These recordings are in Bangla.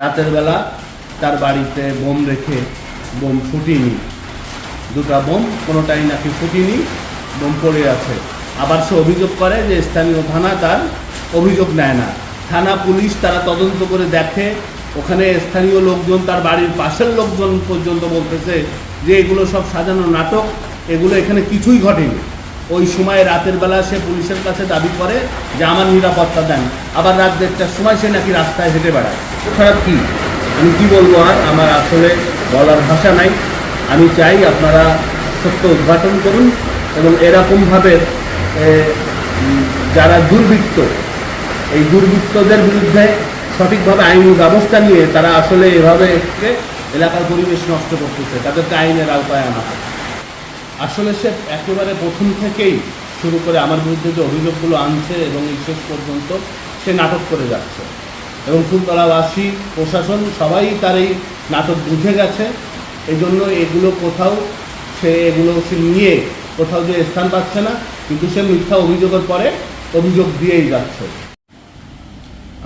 রাতের বেলা তার বাড়িতে বোম রেখে বোম ফুটিনি। দুটা বোম, কোনোটাই নাকি ফুটিনি, বোম পড়ে আছে। আবার সে অভিযোগ করে যে স্থানীয় থানা তার অভিযোগ নেয় না। থানা পুলিশ তারা তদন্ত করে দেখে, ওখানে স্থানীয় লোকজন তার বাড়ির পাশের লোকজন পর্যন্ত বলতেছে যে এগুলো সব সাজানো নাটক, এগুলো এখানে কিছুই ঘটেনি। ওই সময় রাতের বেলা সে পুলিশের কাছে দাবি করে যে আমার নিরাপত্তা দেন। আবার রাত দেড়টার সময় সে নাকি রাস্তায় হেঁটে বেড়ায়। খারাপ কি? আমি কি বলব আর? আমার আসলে বলার ভাষা নাই। আমি চাই আপনারা সত্য উদ্ঘাটন করুন এবং এরকমভাবে যারা দুর্বৃত্ত, এই দুর্বৃত্তদের বিরুদ্ধে সঠিকভাবে আইনি ব্যবস্থা নিয়ে তারা আসলে এভাবে এলাকার পরিবেশ নষ্ট করতেছে। তাদেরকে আইনের আওতায় আনা হয়। আসলে সে একেবারে প্রথম থেকেই শুরু করে আমার বিরুদ্ধে যে অভিযোগগুলো আনছে এবং শেষ পর্যন্ত সে নাটক করে যাচ্ছে। এবং ফুলতলাবাসী, প্রশাসন সবাই তার এই নাটক বুঝে গেছে। এই জন্য এগুলো কোথাও সে এগুলো সে নিয়ে কোথাও যে স্থান পাচ্ছে না, কিন্তু সে মিথ্যা অভিযোগের পরে অভিযোগ দিয়েই যাচ্ছে।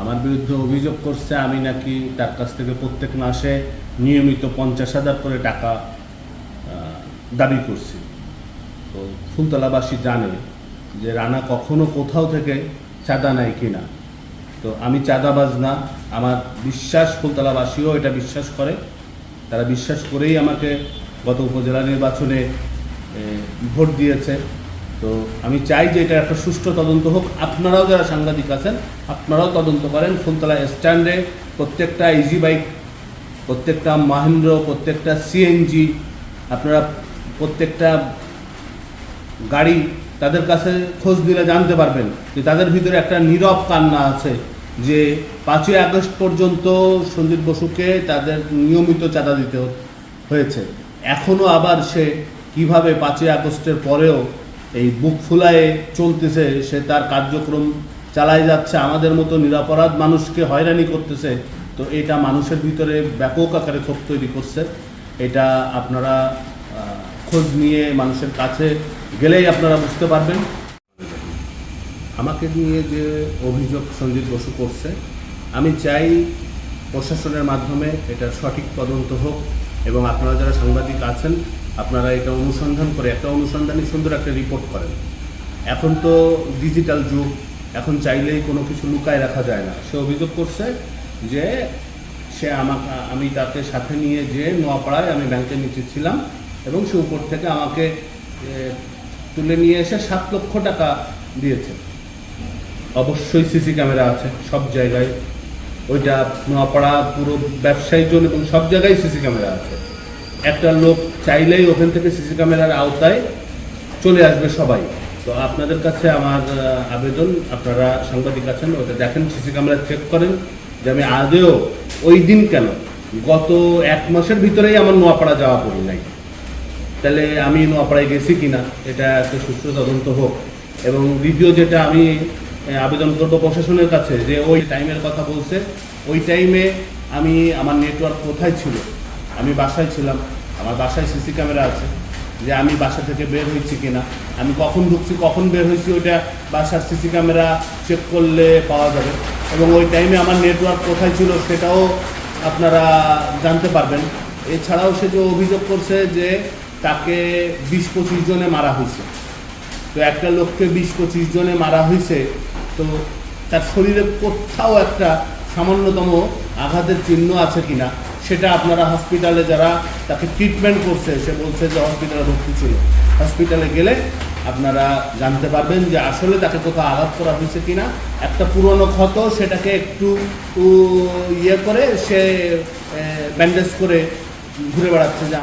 আমার বিরুদ্ধে অভিযোগ করছে, আমি নাকি তার কাছ থেকে প্রত্যেক মাসে নিয়মিত পঞ্চাশ হাজার করে টাকা দাবি করছি। তো ফুলতলাবাসী জানে যে রানা কখনো কোথাও থেকে চাঁদা নেয় কিনা। তো আমি চাঁদাবাজ না, আমার বিশ্বাস ফুলতলাবাসীও এটা বিশ্বাস করে। তারা বিশ্বাস করেই আমাকে গত উপজেলা নির্বাচনে ভোট দিয়েছে। তো আমি চাই যে এটা একটা সুষ্ঠু তদন্ত হোক। আপনারাও যারা সাংবাদিক আছেন, আপনারাও তদন্ত করেন। ফুলতলা স্ট্যান্ডে প্রত্যেকটা ইজি বাইক প্রত্যেকটা মাহেন্দ্র, প্রত্যেকটা সিএনজি আপনারা প্রত্যেকটা গাড়ি তাদের কাছে খোঁজ দিলে জানতে পারবেন যে তাদের ভিতরে একটা নীরব কান্না আছে যে পাঁচই আগস্ট পর্যন্ত সন্দীপ বসুকে তাদের নিয়মিত চাঁদা দিতে হয়েছে। এখনও আবার সে কীভাবে পাঁচই আগস্টের পরেও এই বুক ফুলায়ে চলতেছে, সে তার কার্যক্রম চালায় যাচ্ছে, আমাদের মতো নিরাপরাধ মানুষকে হয়রানি করতেছে, তো এটা মানুষের ভিতরে ব্যাপক আকারে ক্ষোভ তৈরি করছে। এটা আপনারা খোঁজ নিয়ে মানুষের কাছে গেলেই আপনারা বুঝতে পারবেন। আমাকে নিয়ে যে অভিযোগ সঞ্জিত বসু করছে, আমি চাই প্রশাসনের মাধ্যমে এটা সঠিক তদন্ত হোক এবং আপনারা যারা সাংবাদিক আছেন, আপনারা এটা অনুসন্ধান করে একটা অনুসন্ধানী সুন্দর একটা রিপোর্ট করেন। এখন তো ডিজিটাল যুগ, এখন চাইলেই কোনো কিছু লুকায় রাখা যায় না। সে অভিযোগ করছে যে সে আমাকে, আমি তাকে সাথে নিয়ে যে নোয়াপাড়ায় আমি ব্যাংকের নিচে ছিলাম এবং সে উপর থেকে আমাকে তুলে নিয়ে এসে সাত লক্ষ টাকা দিয়েছে। অবশ্যই সিসি ক্যামেরা আছে সব জায়গায়। ওইটা নোয়াপাড়া, পুরো ব্যবসায়ী জন এবং সব জায়গায় সিসি ক্যামেরা আছে। একটা লোক চাইলেই ওখান থেকে সিসি ক্যামেরার আওতায় চলে আসবে সবাই। তো আপনাদের কাছে আমার আবেদন, আপনারা সাংবাদিক আছেন ওটা দেখেন, সিসি ক্যামেরা চেক করেন যে আমি আদেও ওই দিন কেন গত এক মাসের ভিতরেই আমার নোয়াপাড়া যাওয়া পড়ি নাই। তাহলে আমি নোয়াপাড়ায় গেছি কিনা, এটা একটা সুষ্ঠু তদন্ত হোক। এবং দ্বিতীয় যেটা আমি আবেদন করব প্রশাসনের কাছে, যে ওই টাইমের কথা বলছে, ওই টাইমে আমি, আমার নেটওয়ার্ক কোথায় ছিল? আমি বাসায় ছিলাম, আমার বাসায় সিসি ক্যামেরা আছে, যে আমি বাসা থেকে বের হয়েছি কিনা, আমি কখন ঢুকছি, কখন বের হয়েছি, ওইটা বাসার সিসি ক্যামেরা চেক করলে পাওয়া যাবে। এবং ওই টাইমে আমার নেটওয়ার্ক কোথায় ছিল সেটাও আপনারা জানতে পারবেন। এছাড়াও সে যে অভিযোগ করছে যে তাকে বিশ পঁচিশ জনে মারা হয়েছে। তো একটা লোককে বিশ পঁচিশ জনে মারা হয়েছে, তো তার শরীরে কোথাও একটা সামান্যতম আঘাতের চিহ্ন আছে কিনা, সেটা আপনারা হসপিটালে যারা তাকে ট্রিটমেন্ট করছে, সে বলছে যে হসপিটালে ভর্তি ছিল। হসপিটালে গেলে আপনারা জানতে পারবেন যে আসলে তাকে কোথাও আঘাত করা হয়েছে কিনা। একটা পুরনো ক্ষত, সেটাকে একটু ইয়ে করে সে ব্যান্ডেজ করে ঘুরে বেড়াচ্ছে। যে